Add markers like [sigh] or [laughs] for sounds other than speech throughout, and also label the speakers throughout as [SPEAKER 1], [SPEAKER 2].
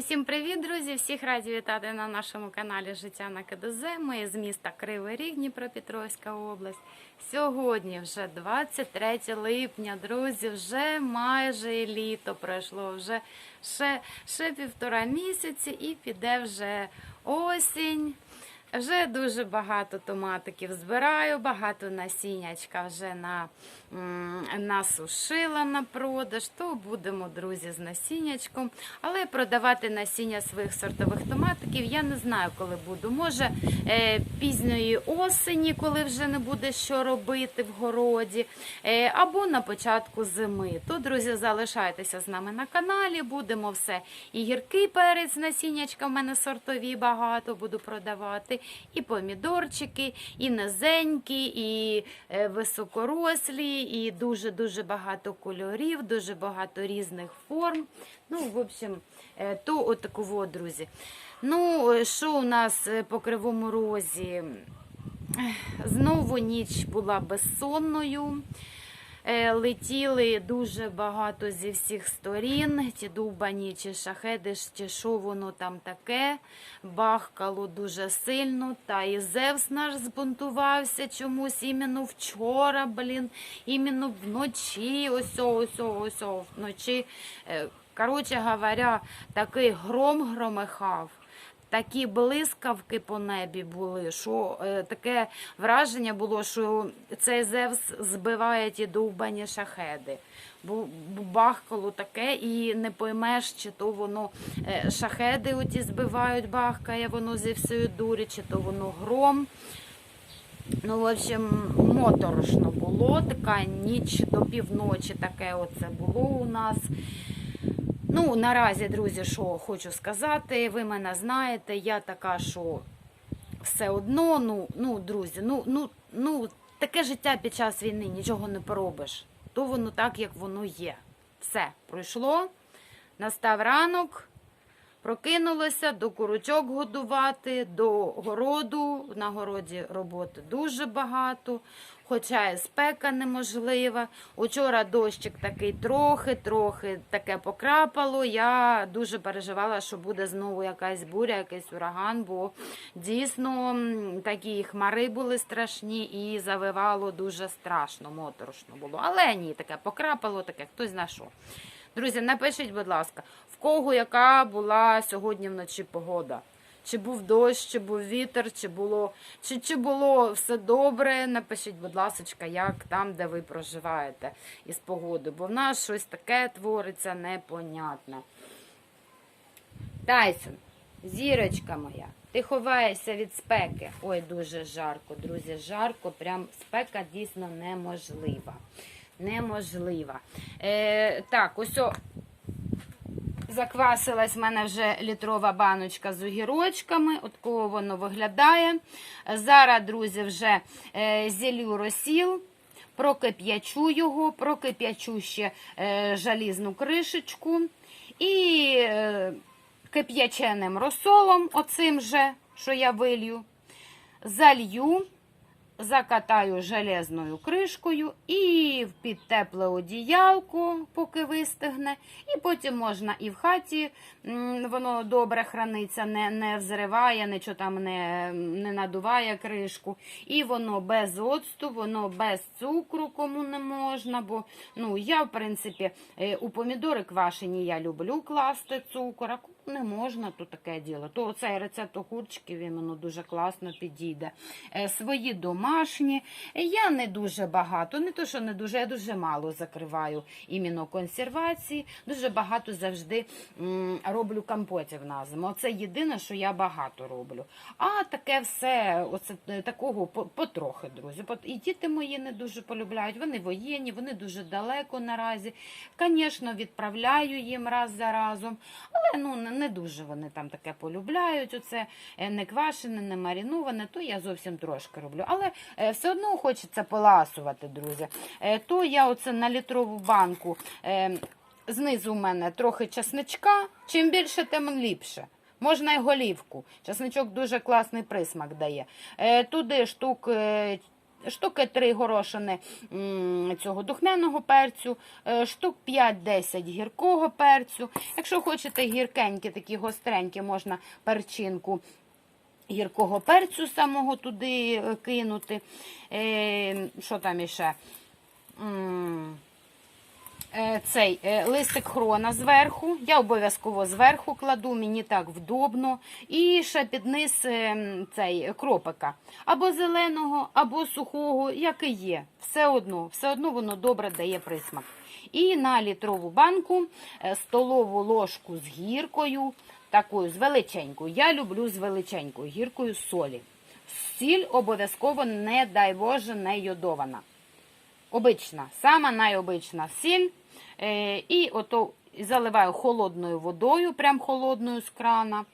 [SPEAKER 1] Усім привіт, друзі! Всіх раді вітати на нашому каналі Життя на КДЗ. Ми з міста Кривий Ріг, Дніпропетровська область. Сьогодні вже 23 липня, друзі, вже майже і літо пройшло, вже ще, ще півтора місяці і піде вже осінь. Вже дуже багато томатиків збираю, багато насіннячка вже на, насушила на продаж, то будемо, друзі, з насіннячком. Але продавати насіння своїх сортових томатиків я не знаю, коли буду. Може е, пізньої осені, коли вже не буде що робити в городі, е, або на початку зими. То, друзі, залишайтеся з нами на каналі, будемо все. І гіркий перець насіннячка в мене сортові багато буду продавати і помідорчики, і низенькі, і е, високорослі, і дуже-дуже багато кольорів, дуже багато різних форм. Ну, в общем, е, то отакого, друзі. Ну, е, що у нас по кривому розі? Знову ніч була безсонною. Е, Летіли дуже багато зі всіх сторін, ті дубані чи шахеди, чи що воно там таке. Бахкало дуже сильно. Та і Зевс наш збунтувався чомусь іменно вчора, блін, іменно вночі, ось, ось, ось, вночі. Е, Коротше говоря, такий гром громихав. Такі блискавки по небі були, що е, таке враження було, що цей Зевс збиває ті довбані шахеди. Бу- Бахкало таке, і не поймеш, чи то воно е, шахеди оті збивають, бахкає воно зі всієї дурі, чи то воно гром. Ну, в общем, моторошно було. Така ніч до півночі таке оце було у нас. Ну, наразі, друзі, що хочу сказати, ви мене знаєте, я така, що все одно, ну, ну друзі, ну, ну, ну, таке життя під час війни, нічого не поробиш. То воно так, як воно є. Все, пройшло, настав ранок, прокинулося, до курочок годувати, до городу. На городі роботи дуже багато, хоча і спека неможлива. Учора дощик такий трохи-трохи таке покрапало. Я дуже переживала, що буде знову якась буря, якийсь ураган, бо дійсно такі хмари були страшні і завивало дуже страшно, моторошно було. Але ні, таке покрапало, таке хтось зна що. Друзі, напишіть, будь ласка, кого яка була сьогодні вночі погода? Чи був дощ, чи був вітер, чи було, чи, чи було все добре? Напишіть, будь ласка, як там, де ви проживаєте із погодою, бо в нас щось таке твориться непонятне. Тайсон, зірочка моя, ти ховаєшся від спеки. Ой, дуже жарко, друзі, жарко, прям спека дійсно неможлива. Неможлива. Е, так, ось о, заквасилась в мене вже літрова баночка з огірочками. От кого воно виглядає. Зараз, друзі, вже е, зілю розсіл. Прокип'ячу його, прокип'ячу ще е, жалізну кришечку. І е, кип'яченим розсолом, оцим же, що я вилью, залью, закатаю железною кришкою і під тепле одіялко, поки вистигне. І потім можна і в хаті воно добре храниться, не, не взриває, нічого там не, не надуває кришку. І воно без оцту, воно без цукру, кому не можна. Бо ну, я, в принципі, е, у помідори квашені я люблю класти цукор, не можна, то таке діло. То цей рецепт огурчиків іменно дуже класно підійде. Е, Свої домашні. Я не дуже багато, не то, що не дуже, я дуже мало закриваю іменно консервації. Дуже багато завжди роблю компотів на зиму. Оце єдине, що я багато роблю. А таке все, оце е, такого потрохи, друзі. І діти мої не дуже полюбляють. Вони воєнні, вони дуже далеко наразі. Звісно, відправляю їм раз за разом, але ну не, не дуже вони там таке полюбляють. Оце е, не квашене, не маріноване, то я зовсім трошки роблю. Але е, все одно хочеться поласувати, друзі. Е, То я оце на літрову банку. Знизу у мене трохи часничка. Чим більше, тим ліпше. Можна й голівку. Часничок дуже класний присмак дає. Туди штук штуки 3 горошини цього духмяного перцю, е, штук 5-10 гіркого перцю. Якщо хочете гіркенькі, такі гостренькі, можна перчинку гіркого перцю самого туди е, кинути. Е, що там іще? Е, Цей е, листик хрона зверху. Я обов'язково зверху кладу, мені так вдобно. І ще під низ е, цей кропика. Або зеленого, або сухого, як і є. Все одно, все одно воно добре дає присмак. І на літрову банку столову ложку з гіркою, такою з величенькою. Я люблю з величенькою гіркою солі. Сіль обов'язково, не дай Боже, не йодована. Обична, сама найобична сіль. Е, і ото заливаю холодною водою, прям холодною з крана.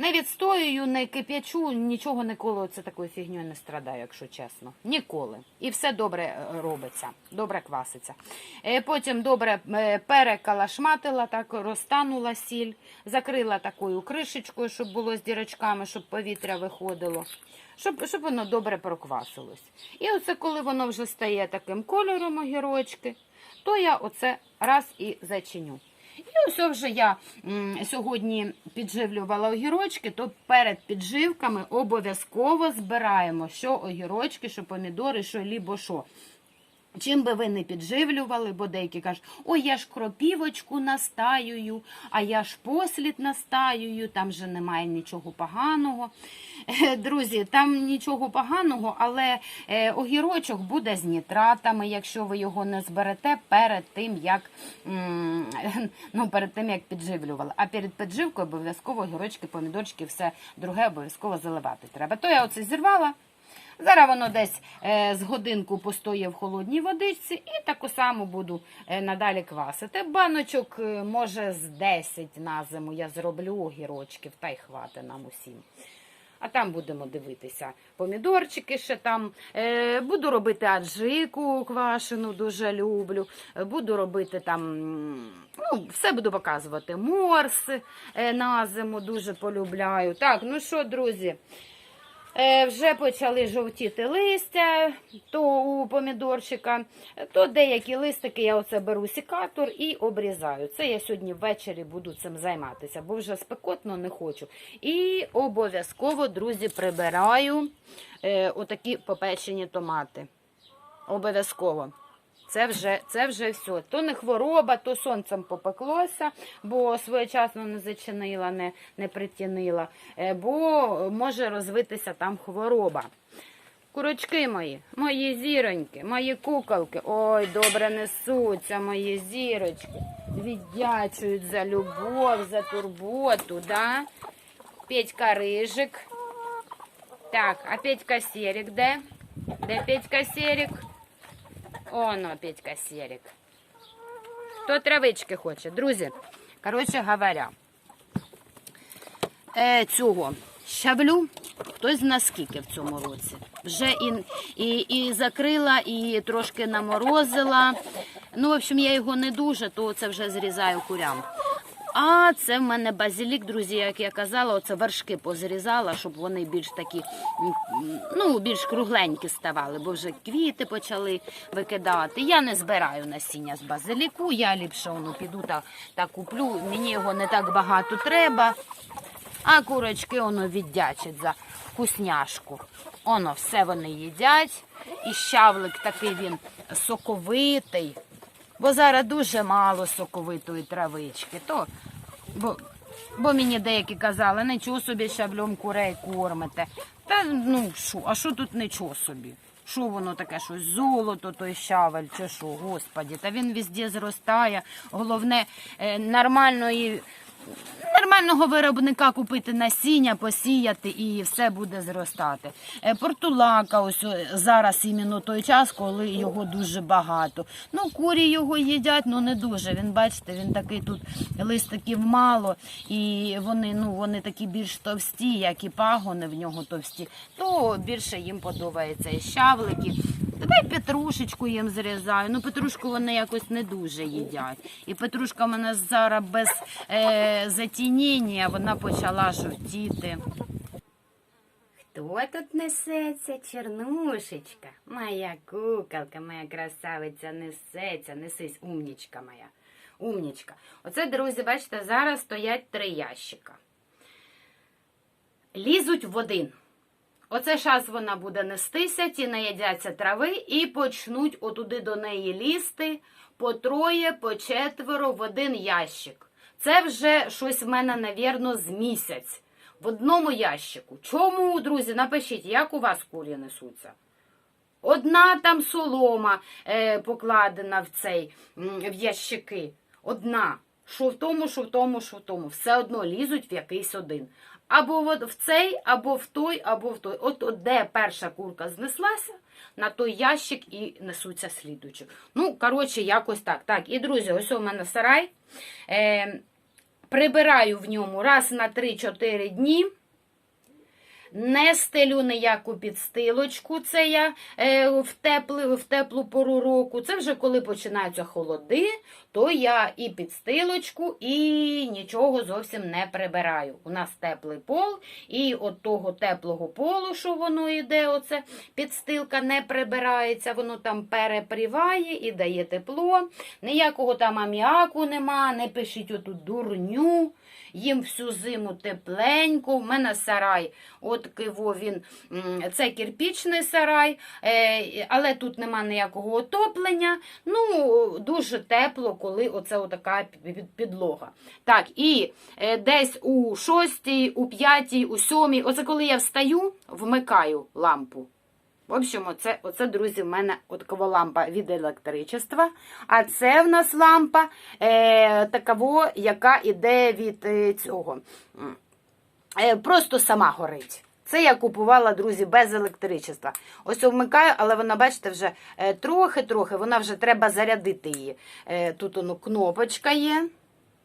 [SPEAKER 1] Не відстоюю, не кип'ячу, нічого ніколи це такою фігньою не страдаю, якщо чесно. Ніколи. І все добре е, робиться, добре кваситься. Е, Потім добре перекалашматила, так розтанула сіль, закрила такою кришечкою, щоб було з дірочками, щоб повітря виходило, щоб, щоб воно добре проквасилось. І оце, коли воно вже стає таким кольором огірочки, то я оце раз і зачиню. І ось вже я сьогодні підживлювала огірочки, то перед підживками обов'язково збираємо, що огірочки, що помідори, що лібо що. Чим би ви не підживлювали, бо деякі кажуть, ой, я ж кропівочку настаюю, а я ж послід настаюю, там же немає нічого поганого. Е, Друзі, там нічого поганого, але е, огірочок буде з нітратами, якщо ви його не зберете перед тим, як, [laughs] ну, перед тим, як підживлювали. А перед підживкою обов'язково огірочки, помідорчики, все друге обов'язково заливати треба. То я оце зірвала. Зараз воно десь е, з годинку постоє в холодній водичці і таку саму буду е, надалі квасити. Баночок, е, може, з 10 на зиму я зроблю огірочків, та й хвати нам усім. А там будемо дивитися помідорчики ще там. Буду робити аджику квашену, дуже люблю. Буду робити там, ну, все буду показувати. Морси е, на зиму дуже полюбляю. Так, ну що, друзі? Е, Вже почали жовтіти листя, то у помідорчика, то деякі листики я оце беру сікатор і обрізаю. Це я сьогодні ввечері буду цим займатися, бо вже спекотно не хочу. І обов'язково, друзі, прибираю е, отакі попечені томати. Обов'язково. Це вже, це вже все. То не хвороба, то сонцем попеклося, бо своєчасно не зачинила, не, не притінила, е, бо може розвитися там хвороба. Курочки мої, мої зіроньки, мої куколки. Ой, добре несуться мої зірочки. Віддячують за любов, за турботу, да? Петька Рижик. Так, а Петька Серик де? Де Петька Серик? Оно, Петька Серик. Хто травички хоче? Друзі, коротше говоря, е, цього щавлю хтось на скільки в цьому році. Вже і, і, і закрила, і трошки наморозила. Ну, в общем, я його не дуже, то це вже зрізаю курям. А це в мене базилік, друзі, як я казала, оце вершки позрізала, щоб вони більш такі, ну, більш кругленькі ставали, бо вже квіти почали викидати. Я не збираю насіння з базиліку, я ліпше воно піду та, та куплю. Мені його не так багато треба. А курочки воно віддячать за вкусняшку. Оно все вони їдять. І щавлик такий він соковитий. Бо зараз дуже мало соковитої травички. То, бо, бо мені деякі казали, нічого собі щавлем курей кормите. Та ну що, а що тут нічого собі? Що воно таке, щось золото, той щавель, чи що, господі, та він везде зростає. Головне, е, нормальної нормального виробника купити насіння, посіяти і все буде зростати. Е, Портулака, ось зараз іменно той час, коли його дуже багато. Ну, курі його їдять, ну не дуже. Він, бачите, він такий тут листиків мало, і вони, ну, вони такі більш товсті, як і пагони в нього товсті, то більше їм подобається і щавлики. Давай петрушечку їм зрізаю. Ну, петрушку вони якось не дуже їдять. І петрушка в мене зараз без е, затінення, вона почала жовтіти. Хто тут несеться, чернушечка? Моя куколка, моя красавиця несеться, несись, умнічка моя. Умнічка. Оце, друзі, бачите, зараз стоять три ящика. Лізуть в один. Оце зараз вона буде нестися, ті наїдяться трави і почнуть отуди до неї лізти по троє, по четверо в один ящик. Це вже щось в мене, навірно, з місяць. В одному ящику. Чому, друзі, напишіть, як у вас курі несуться? Одна там солома е, покладена в цей в ящики. Одна. Що в тому, що в тому, що в тому. Все одно лізуть в якийсь один. Або в цей, або в той, або в той. От, от де перша курка знеслася, на той ящик і несуться слідучі. Ну, коротше, якось так. Так, і друзі, ось у мене сарай. Е, прибираю в ньому раз на 3-4 дні. Не стелю ніяку підстилочку, це я е, в, теплу, в теплу пору року. Це вже коли починаються холоди, то я і підстилочку, і нічого зовсім не прибираю. У нас теплий пол, і от того теплого полу, що воно йде, оце підстилка не прибирається, воно там перепріває і дає тепло. Ніякого там аміаку нема, не пишіть оту дурню. Їм всю зиму тепленько. У мене сарай, от киво він, це кирпічний сарай, е, але тут нема ніякого отоплення. Ну, дуже тепло, коли оце отака підлога. Так, і е, десь у шостій, у п'ятій, у сьомій, оце коли я встаю, вмикаю лампу. В общем, оце, оце, друзі, в мене такова лампа від електричества. А це в нас лампа е, такого, яка іде від е, цього. Е, просто сама горить. Це я купувала, друзі, без електричества. Ось вмикаю, але вона, бачите, вже е, трохи-трохи, вона вже треба зарядити її. Е, тут воно кнопочка є.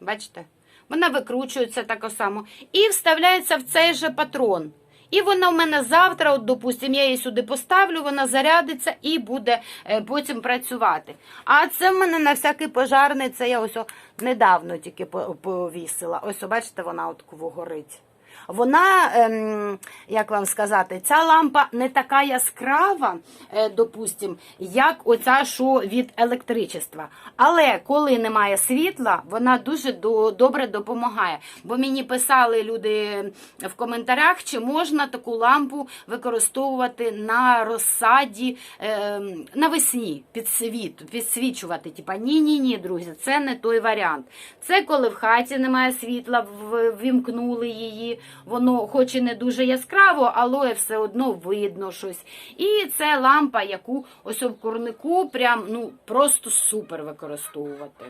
[SPEAKER 1] Бачите? Вона викручується так само. І вставляється в цей же патрон. І вона в мене завтра, от, допустим, я її сюди поставлю, вона зарядиться і буде е, потім працювати. А це в мене на всякий пожарний, це я ось недавно тільки повісила. Ось, бачите, вона от горить. Вона, ем, як вам сказати, ця лампа не така яскрава, е, допустим, як оця, що від електричества. Але коли немає світла, вона дуже до, добре допомагає. Бо мені писали люди в коментарях, чи можна таку лампу використовувати на розсаді ем, навесні, під світ, підсвічувати. Типа ні, ні, друзі, це не той варіант. Це коли в хаті немає світла, ввімкнули її, воно хоч і не дуже яскраво, але все одно видно щось. І це лампа, яку ось в курнику прям ну просто супер використовувати.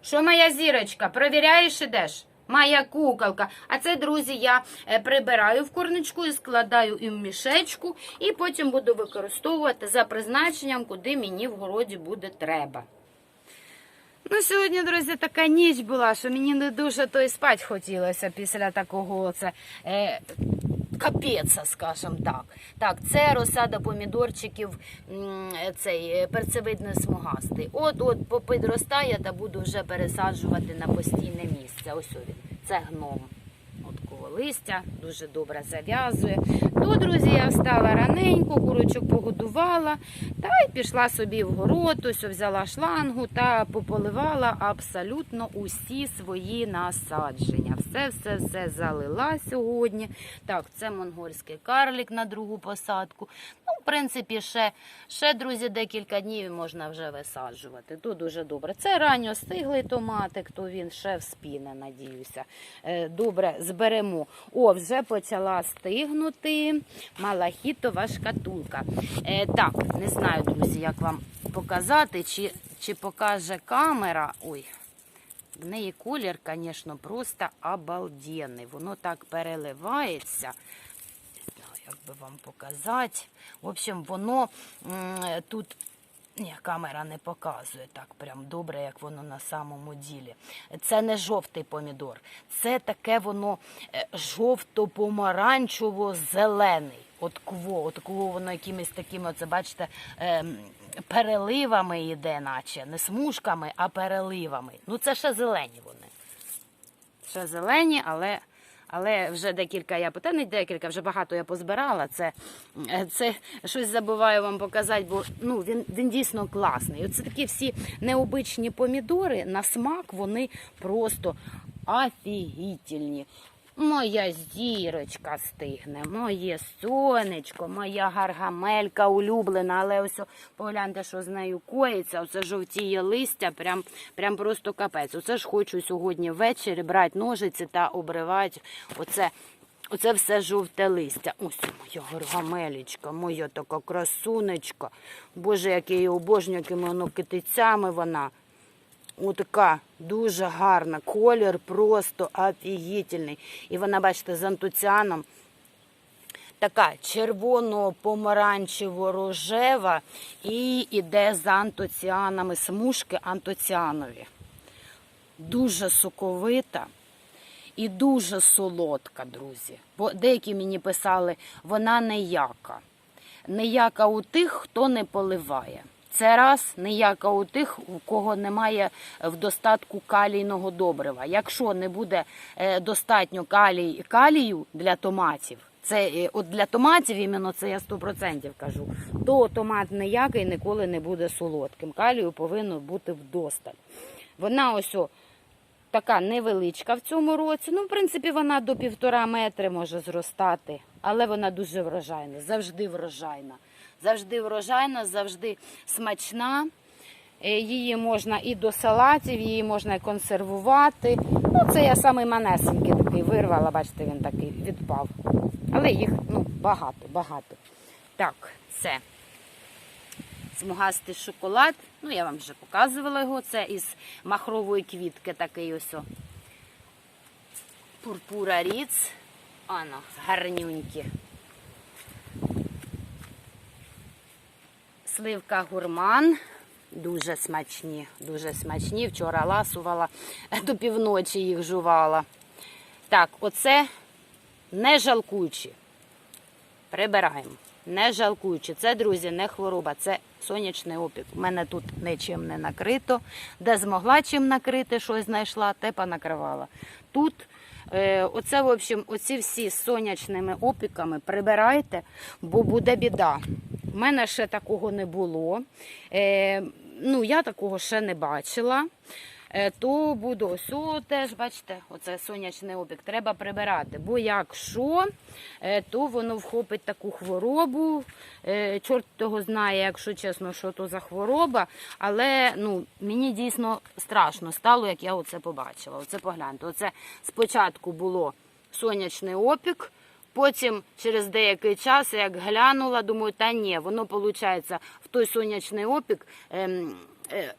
[SPEAKER 1] Що моя зірочка, провіряєш ідеш? Моя куколка. А це, друзі, я е, прибираю в корничку і складаю і в мішечку, і потім буду використовувати за призначенням, куди мені в городі буде треба. Ну, сьогодні, друзі, така ніч була, що мені не дуже то й спати хотілося після такого оце, е, капеца, скажімо так. Так, це розсада помідорчиків, цей е, перцевидний смугастий. От-от попідростає та буду вже пересаджувати на постійне місце. Ось він. Це гном. От листя, дуже добре зав'язує. То, друзі, я встала раненько, курочок погодувала та й пішла собі в город, ось взяла шлангу та пополивала абсолютно усі свої насадження. Все, все, все залила сьогодні. Так, це монгольський карлік на другу посадку. Ну, в принципі, ще, ще, друзі, декілька днів можна вже висаджувати. Тут дуже добре. Це ранньо стиглий томатик, то він ще вспіне, надіюся. Е, Добре, зберемо. О, вже почала стигнути малахітова шкатулка. Е, так, не знаю, друзі, як вам показати, чи, чи покаже камера. Ой. В неї колір, звісно, просто обалденний. Воно так переливається. Як би вам показати. В общем, воно тут. Ні, камера не показує так прям добре, як воно на самому ділі. Це не жовтий помідор, це таке воно е, жовто-помаранчево-зелений. От кво, от кво воно якимись такими, оце бачите, ем, переливами йде, наче не смужками, а переливами. Ну це ще зелені вони. Ще зелені, але, Але вже декілька я питань, не декілька, вже багато я позбирала. Це, е, це щось забуваю вам показати, бо ну, він, він дійсно класний. Оце такі всі необичні помідори на смак, вони просто офігітельні. Моя зірочка стигне, моє сонечко, моя гаргамелька улюблена, але ось погляньте, що з нею коїться. Оце жовтіє листя, прям, прям просто капець. Оце ж хочу сьогодні ввечері брати ножиці та обривати оце, оце все жовте листя. Ось моя гаргамелічка, моя така красунечка. Боже, як я її обожнюю, якими воно китицями вона. Отака дуже гарна, колір просто офігітельний. І вона, бачите, з антуціаном. Така червоно-помаранчево-рожева і іде з антоціанами, смужки антоціанові. Дуже соковита і дуже солодка, друзі. Бо деякі мені писали, вона неяка. Неяка у тих, хто не поливає. Це раз неяка у тих, у кого немає в достатку калійного добрива. Якщо не буде е, достатньо калій, калію для томатів, це е, от для томатів іменно це я 100% кажу, то томат ніякий ніколи не буде солодким. Калію повинно бути вдосталь. Вона ось о, така невеличка в цьому році. Ну, в принципі, вона до півтора метри може зростати, але вона дуже врожайна, завжди врожайна. Завжди врожайна, завжди смачна. Е, Її можна і до салатів, її можна і консервувати. Ну, це я самий манесенький такий вирвала, бачите, він такий відпав. Але їх ну, багато, багато. Так, все. Смугастий шоколад. Ну, я вам вже показувала його. Це із махрової квітки такий ось. Пурпура ріц. Ано, гарнюнькі. Сливка гурман. Дуже смачні, дуже смачні. Вчора ласувала, [laughs] до півночі їх жувала. Так, оце не жалкуючи. Прибираємо. Не жалкуючи. Це, друзі, не хвороба, це сонячний опік. У мене тут нічим не накрито. Де змогла чим накрити, щось знайшла, те понакривала. Тут оце, в общем, оці всі сонячними опіками прибирайте, бо буде біда. У мене ще такого не було. Е, ну, я такого ще не бачила. Е, то буду ось теж, бачите, оце сонячний опік. Треба прибирати. Бо якщо, е, то воно вхопить таку хворобу. Е, Чорт того знає, якщо чесно, що то за хвороба. Але ну, мені дійсно страшно стало, як я оце побачила. Оце погляньте. Оце спочатку було сонячний опік. Потім через деякий час, як глянула, думаю, та ні, воно виходить в той сонячний опік. Ем,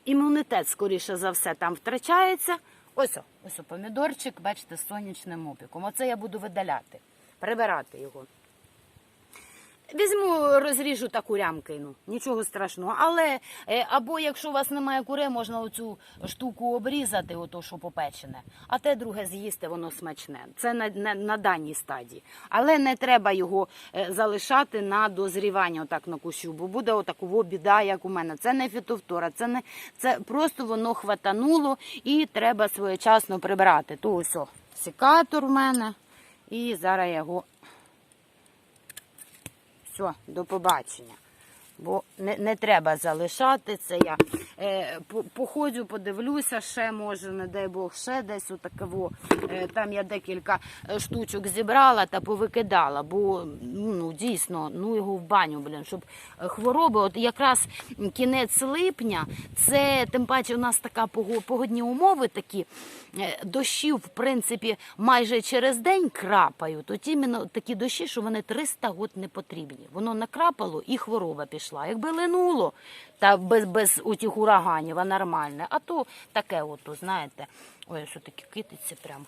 [SPEAKER 1] імунітет, скоріше за все, там втрачається. Ось, ось помідорчик, бачите, з сонячним опіком. Оце я буду видаляти, прибирати його. Візьму, розріжу та курям нічого страшного. Але е, або якщо у вас немає курей, можна оцю штуку обрізати, ото що попечене, а те друге з'їсти, воно смачне. Це на, на, на даній стадії. Але не треба його е, залишати на дозрівання отак на кущу, бо буде отакова біда, як у мене. Це не фітофтора, це не це просто воно хватануло і треба своєчасно прибирати. То ось секатор в мене. І зараз я його все, до побачення. Бо не, не треба залишати це. Я е, походжу, подивлюся, ще може, не дай Бог, ще десь отаково. Е, там я декілька е, штучок зібрала та повикидала, бо ну дійсно, ну його в баню, блін, щоб е, хвороби, от якраз кінець липня, це тим паче у нас така погодні умови такі. е, Дощів, в принципі, майже через день крапають. От іменно такі дощі, що вони 300 год не потрібні. Воно накрапало і хвороба пішла. Якби линуло, та без, без утіх ураганів, а нормальне. А то таке, от, знаєте, ой, такі китиці прям.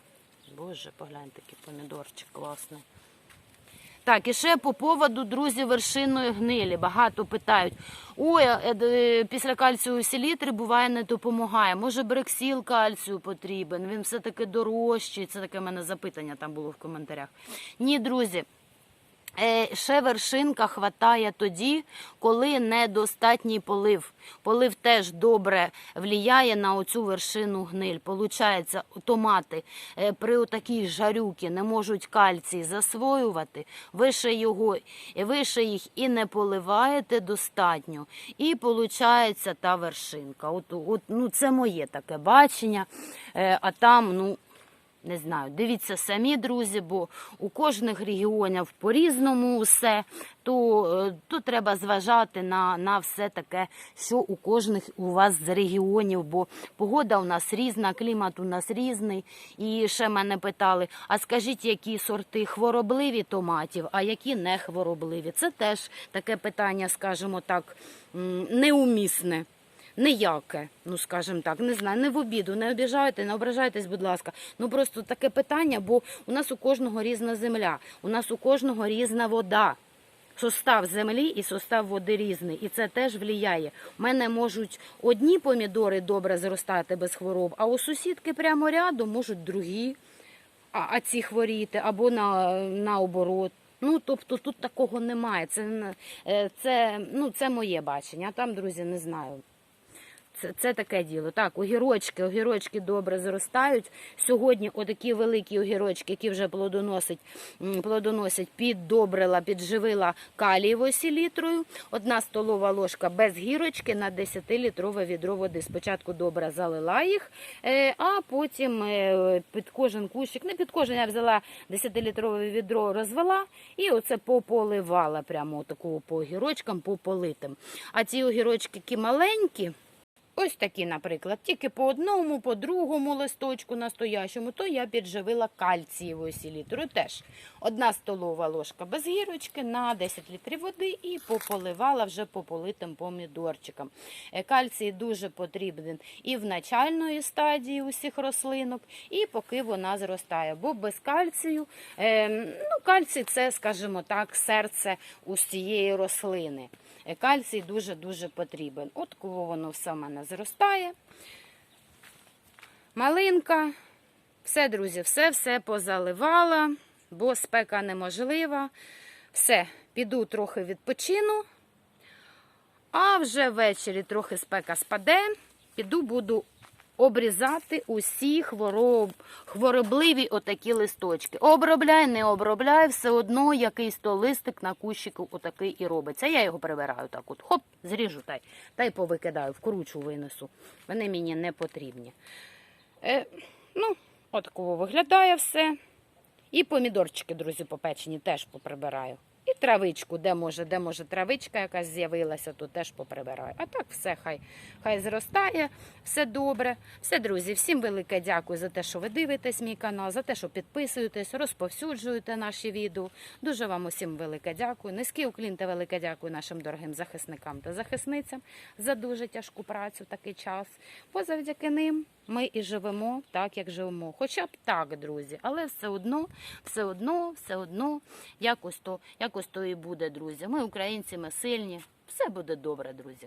[SPEAKER 1] Боже, погляньте, який помідорчик класний. Так, і ще по поводу, друзі, вершинної гнилі. Багато питають: ой, е, е, після кальцію селітри буває не допомагає. Може, брексіл кальцію потрібен, він все-таки дорожчий. Це таке в мене запитання там було в коментарях. Ні, друзі. Е, Ще вершинка хватає тоді, коли недостатній полив. Полив теж добре влияє на оцю вершину гниль. Получається, томати е, при такій жарюці не можуть кальцій засвоювати. Ви ще, його, ви ще їх і не поливаєте достатньо. І получається та вершинка. От, от, ну, це моє таке бачення. Е, А там, ну. Не знаю, дивіться самі, друзі, бо у кожних регіонів по-різному все, то, е, то треба зважати на, на все таке, що у кожних у вас з регіонів, бо погода у нас різна, клімат у нас різний. І ще мене питали: а скажіть, які сорти хворобливі томатів, а які не хворобливі? Це теж таке питання, скажімо так, неумісне. Ніяке, ну скажімо так, не знаю, не в обіду, не обіжайте, не ображайтесь, будь ласка. Ну просто таке питання, бо у нас у кожного різна земля, у нас у кожного різна вода. Состав землі і состав води різний, і це теж впливає. У мене можуть одні помідори добре зростати без хвороб, а у сусідки прямо рядом можуть другі, а, а ці хворіти або на, наоборот. Ну, тобто тут такого немає. Це, е, це, ну, це моє бачення, а там, друзі, не знаю. Це, таке діло. Так, огірочки, огірочки добре зростають. Сьогодні отакі великі огірочки, які вже плодоносять, плодоносять піддобрила, підживила калієвою селітрою. Одна столова ложка без гірочки на 10-літрове відро води. Спочатку добре залила їх, е, а потім е, під кожен кущик, не під кожен, я взяла 10-літрове відро, розвела і оце пополивала прямо такого по огірочкам, по политим. А ці огірочки, які маленькі, Ось такі, наприклад, тільки по одному, по другому листочку настоящому, то я підживила кальцієвою селітрою. Теж одна столова ложка без гірочки на 10 літрів води і пополивала вже пополитим помідорчиком. Е, Кальцій дуже потрібен і в начальної стадії усіх рослинок, і поки вона зростає. Бо без кальцію, е, ну, кальцій це, скажімо так, серце усієї рослини. Е, Кальцій дуже-дуже потрібен. От коли воно все в мене зростає. Малинка. Все, друзі, все-все позаливала, бо спека неможлива. Все, піду трохи відпочину. А вже ввечері трохи спека спаде. Піду, буду обрізати усі хвороб, хворобливі отакі листочки. Обробляй, не обробляй, все одно якийсь то листик на кущику отакий і робиться. Я його прибираю так от. Хоп, зріжу та й, та й повикидаю, вкручу винесу. Вони мені не потрібні. Е, ну, от такого виглядає все. І помідорчики, друзі, попечені теж поприбираю. Травичку, де може, де може травичка якась з'явилася, то теж поприбираю. А так все хай, хай зростає, все добре. Все, друзі, всім велике дякую за те, що ви дивитесь мій канал, за те, що підписуєтесь, розповсюджуєте наші відео. Дуже вам усім велике дякую. Низький уклін та велике дякую нашим дорогим захисникам та захисницям за дуже тяжку працю такий час. Бо завдяки ним ми і живемо так, як живемо. Хоча б так, друзі, але все одно, все одно, все одно, якось то, якось то і буде, друзі. Ми українці, ми сильні. Все буде добре, друзі.